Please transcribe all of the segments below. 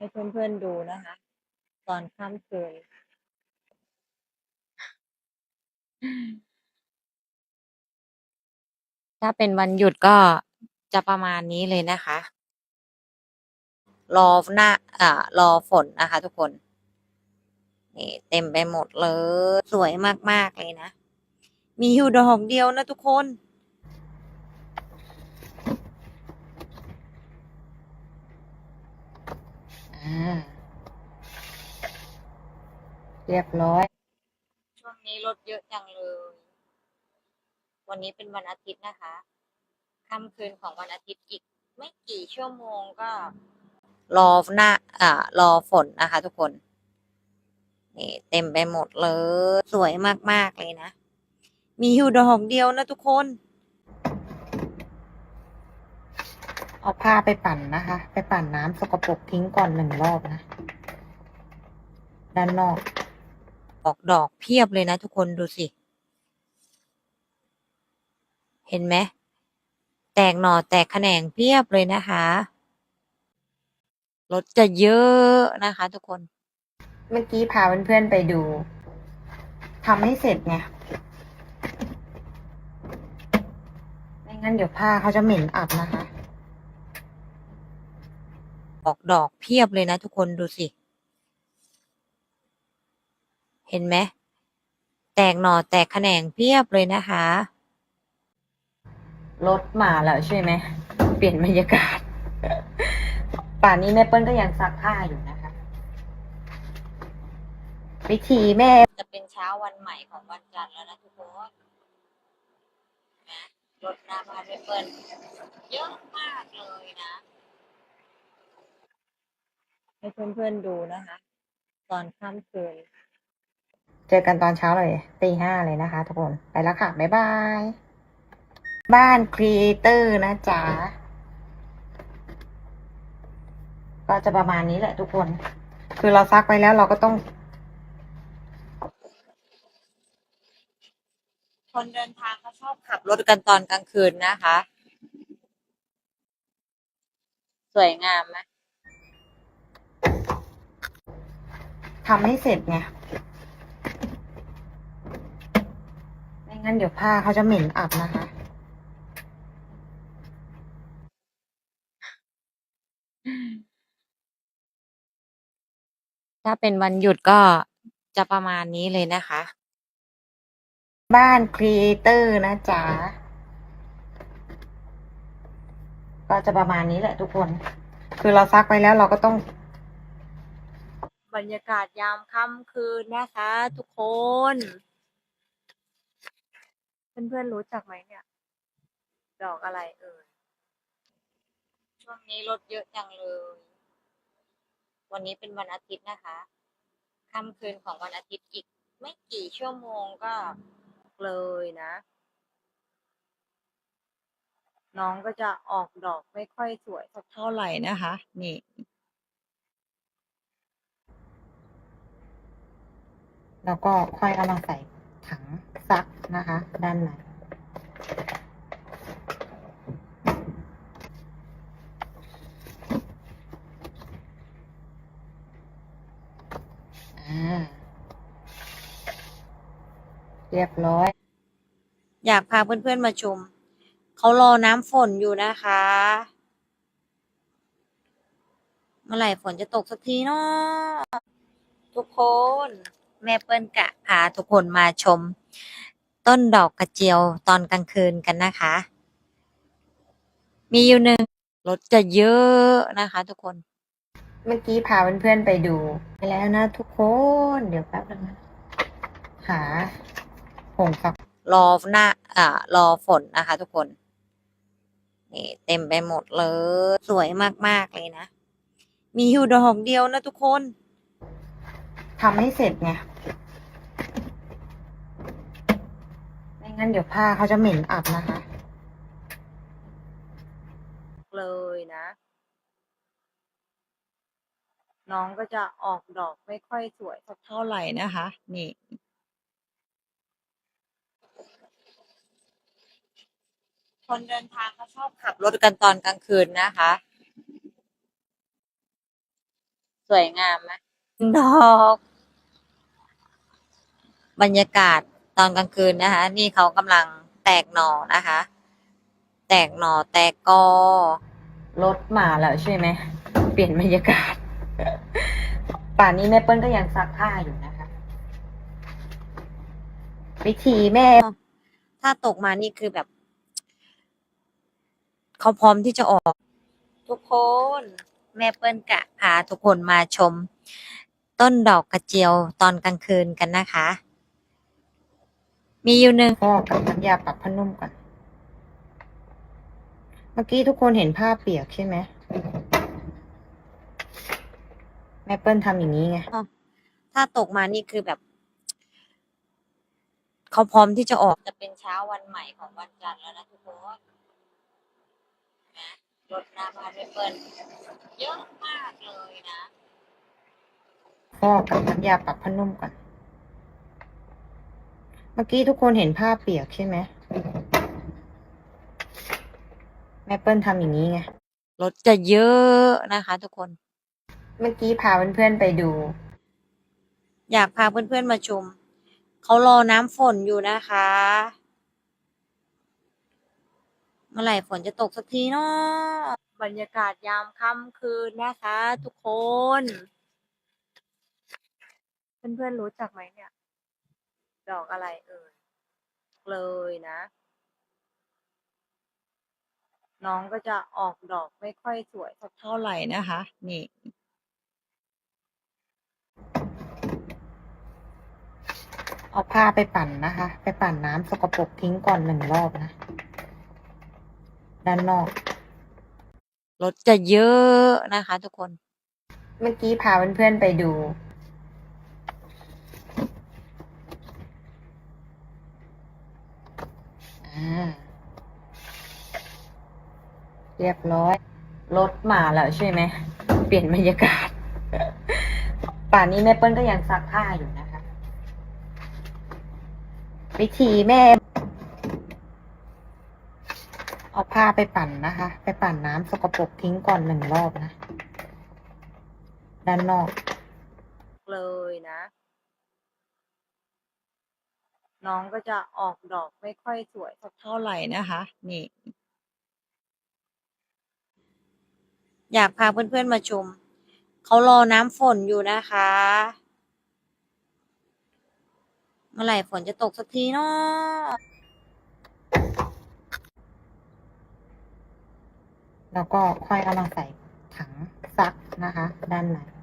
ให้เพื่อนๆดูนะคะ ตอนค่ำคืนถ้าเป็นวันหยุดก็จะประมาณนี้เลยนะคะ รอหน้าอ่ารอฝนนะคะทุกคน นี่เต็มไปหมดเลย สวยมาก ๆ เลยนะ มีอยู่ดอกเดียวนะทุกคน เรียบร้อย ช่วงนี้รถเยอะจังเลย วันนี้เป็นวันอาทิตย์นะคะ ค่ำคืนของวันอาทิตย์อีก ไม่กี่ชั่วโมงก็ รอหน้า อ่า รอฝนนะคะ ทุกคน นี่เต็มไปหมดเลย สวยมาก ๆ เลยนะ มีอยู่ดอกเดียวนะทุกคน เอาผ้าไปปั่นนะคะ ไปปั่นน้ำสกปรกทิ้งก่อนหนึ่งรอบนะ ด้านนอก ออกดอกเพียบเลยนะทุกคนดูสิ เห็นไหมแตกหน่อแตกแขนงเพียบเลยนะคะรถจะเยอะนะคะทุกคน เมื่อกี้พาเพื่อนๆไปดูทำให้เสร็จไงไม่งั้นเดี๋ยวผ้าเขาจะเหม็นอับนะคะ ออกดอกเพียบเลยนะทุกคนดูสิ เห็นไหมแตกหน่อแตกแขนงเพียบเลยนะคะรถมาแล้วใช่ไหมเปลี่ยนบรรยากาศ ป่านนี้แม่เปิ้ลก็ยังซักผ้าอยู่นะคะวิธีแม่จะเป็นเช้าวันใหม่ของวันจันทร์แล้วนะทุกคนนะรถหน้าบ้านไม่เปิ้ลเยอะมากเลยนะให้เพื่อนๆดูนะคะ ตอนค่ำคืน เจอกันตอนเช้าเลยตีห้าเลยนะคะ ทุกคน ไปแล้วค่ะ บ๊ายบาย บ้านครีเอเตอร์นะจ๊ะ ก็จะประมาณนี้แหละทุกคน คือเราซักไปแล้วเราก็ต้อง คนเดินทางเขาชอบขับรถกันตอนกลางคืนนะคะ สวยงามไหมทำให้เสร็จไง ไม่ งั้นเดี๋ยวผ้าเขาจะเหม็นอับนะคะ ถ้าเป็นวันหยุดก็จะประมาณนี้เลยนะคะ บ้านครีเอเตอร์นะจ๊ะ ก็จะประมาณนี้แหละทุกคน คือเราซักไปแล้วเราก็ต้อง บรรยากาศยามค่ำคืนนะคะทุกคน เพื่อนๆรู้จักไหมเนี่ย ดอกอะไรเอ่ย ช่วงนี้รถเยอะจังเลย วันนี้เป็นวันอาทิตย์นะคะค่ำคืนของวันอาทิตย์อีก ไม่กี่ชั่วโมงก็เลยนะ น้องก็จะออกดอกไม่ค่อยสวยสักเท่าไหร่นะคะ นี่แล้วก็ค่อยเอามาใส่ ถังซักนะคะ ด้านในเรียบร้อย อยากพาเพื่อนๆมาชม เขารอน้ำฝนอยู่นะคะ เมื่อไหร่ฝนจะตกสักทีเนาะทุกคน แม่เปิ้ลกะพาทุกคนมาชม ต้นดอกกระเจียวตอนกลางคืนกันนะคะ มีอยู่หนึ่งรถจะเยอะนะคะ ทุกคน เมื่อกี้พาเพื่อนๆไปดูไปแล้วนะทุกคนเดี๋ยวแป๊บนึงนะหาผงซักรอหน้าอ่ารอฝนนะคะ ทุกคนนี่เต็มไปหมดเลย สวยมากๆเลยนะ มีอยู่ดอกเดียวนะทุกคน ทำให้เสร็จไงไม่งั้นเดี๋ยวผ้าเขาจะเหม็นอับนะคะ เลยนะ น้องก็จะออกดอกไม่ค่อยสวยสักเท่าไหร่นะคะ นี่คนเดินทางเขาชอบขับรถกันตอนกลางคืนนะคะ สวยงามไหมดอก บรรยากาศตอนกลางคืนนะคะ นี่เขากำลังแตกหน่อนะคะ แตกหน่อแตกกอรถมาแล้วใช่ไหมเปลี่ยนบรรยากาศ ป่านนี้แม่เปิ้ลก็ยังซักผ้าอยู่นะคะ วิธีแม่ ถ้าตกมานี่คือแบบ เขาพร้อมที่จะออก ทุกคน แม่เปิ้ลกะพาทุกคนมาชม ต้นดอกกระเจียวตอนกลางคืนกันนะคะ มีอยู่หนึ่งพ่อกับน้ำยาปรับผ้านุ่มก่อน เมื่อกี้ทุกคนเห็นผ้าเปียกใช่ไหมแม่เปิ้ลทำอย่างนี้ไง ถ้าตกมานี่คือแบบ เขาพร้อมที่จะออกจะเป็นเช้าวันใหม่ของวันจันทร์แล้วนะทุกคนนะรถน้ำมาด้วยเปิ้ลเยอะมากเลยนะพ่อกับน้ำยาปรับผ้านุ่มก่อนเมื่อกี้ทุกคนเห็นผ้าเปียกใช่ไหมแม่เปิ้ลทำอย่างนี้ไงรถจะเยอะนะคะ ทุกคน เมื่อกี้พาเพื่อนๆไปดู อยากพาเพื่อนๆมาชมเขารอน้ำฝนอยู่นะคะ เมื่อไหร่ฝนจะตกสักทีเนาะบรรยากาศยามค่ำคืนนะคะ ทุกคน เพื่อนๆรู้จักไหมเนี่ย ดอกอะไรเอ่ยเลยนะ น้องก็จะออกดอกไม่ค่อยสวยสักเท่าไหร่นะคะ นี่ เอาผ้าไปปั่นนะคะ ไปปั่นน้ำสกปรกทิ้งก่อนหนึ่งรอบนะ ด้านนอกรถจะเยอะนะคะทุกคน เมื่อกี้พาเพื่อนๆไปดู อ่า เรียบร้อยรถมาแล้วใช่ไหม เปลี่ยนบรรยากาศ ป่านนี้แม่เปิ้ลก็ยังซักผ้าอยู่นะคะ วิธีแม่ เอาผ้าไปปั่นนะคะ ไปปั่นน้ำสกปรกทิ้งก่อนหนึ่งรอบนะ ด้านนอกเลยนะ น้องก็จะออกดอกไม่ค่อยสวยสักเท่าไหร่นะคะ นี่ อยากพาเพื่อนๆมาชมเขารอน้ำฝนอยู่นะคะ เมื่อไหร่ฝนจะตกสักทีเนาะแล้วก็ค่อยเอามาใส่ถังซักนะคะ ด้านในไป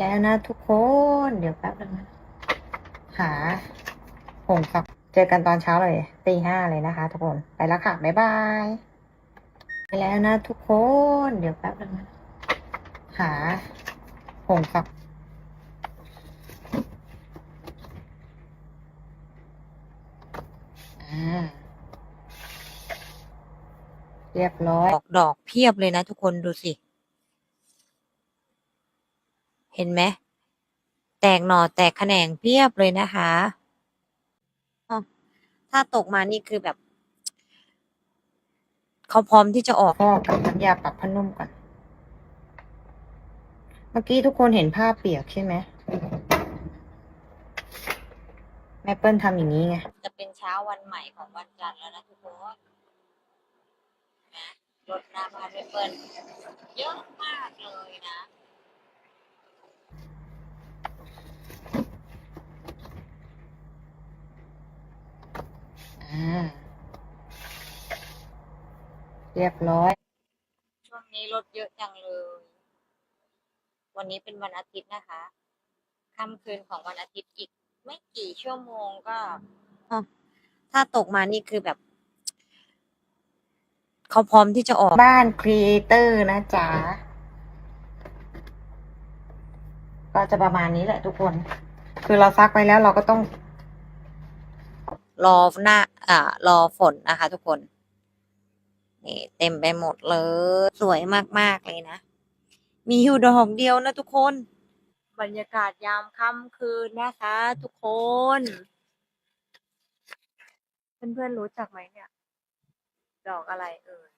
แล้วนะทุกคน เดี๋ยวแป๊บนึงหาผงซักเจอกันตอนเช้าเลยตีห้าเลยนะคะ ทุกคน ไปแล้วค่ะ บ๊ายบาย ไปแล้วนะทุกคน เดี๋ยวแป๊บนึงหาผงซักเรียบร้อยออกดอกเพียบเลยนะทุกคนดูสิ เห็นไหมแตกหน่อแตกแขนงเพียบเลยนะคะอ้าวถ้าตกมานี่คือแบบ เขาพร้อมที่จะออกพ่อกับน้ำยาปรับผ้านุ่มก่อนเมื่อกี้ทุกคนเห็นผ้าเปียกใช่ไหมแม่เปิ้ลทำอย่างนี้ไงจะเป็นเช้าวันใหม่ของวันจันทร์แล้วนะทุกคนนะรถน้ำมาด้วยเปิ้ลเยอะมากเลยนะ เรียบร้อย ช่วงนี้รถเยอะจังเลย วันนี้เป็นวันอาทิตย์นะคะค่ำคืนของวันอาทิตย์อีก ไม่กี่ชั่วโมงก็อ้าวถ้าตกมานี่คือแบบ เขาพร้อมที่จะออกบ้านครีเอเตอร์นะจ๊ะ ก็จะประมาณนี้แหละทุกคน คือเราซักไปแล้วเราก็ต้อง รอหน้า อ่า รอฝนนะคะทุกคน นี่เต็มไปหมดเลย สวยมากๆเลยนะ มีอยู่ดอกเดียวนะทุกคน บรรยากาศยามค่ำคืนนะคะ ทุกคน เพื่อนๆรู้จักไหมเนี่ย ดอกอะไรเอ่ย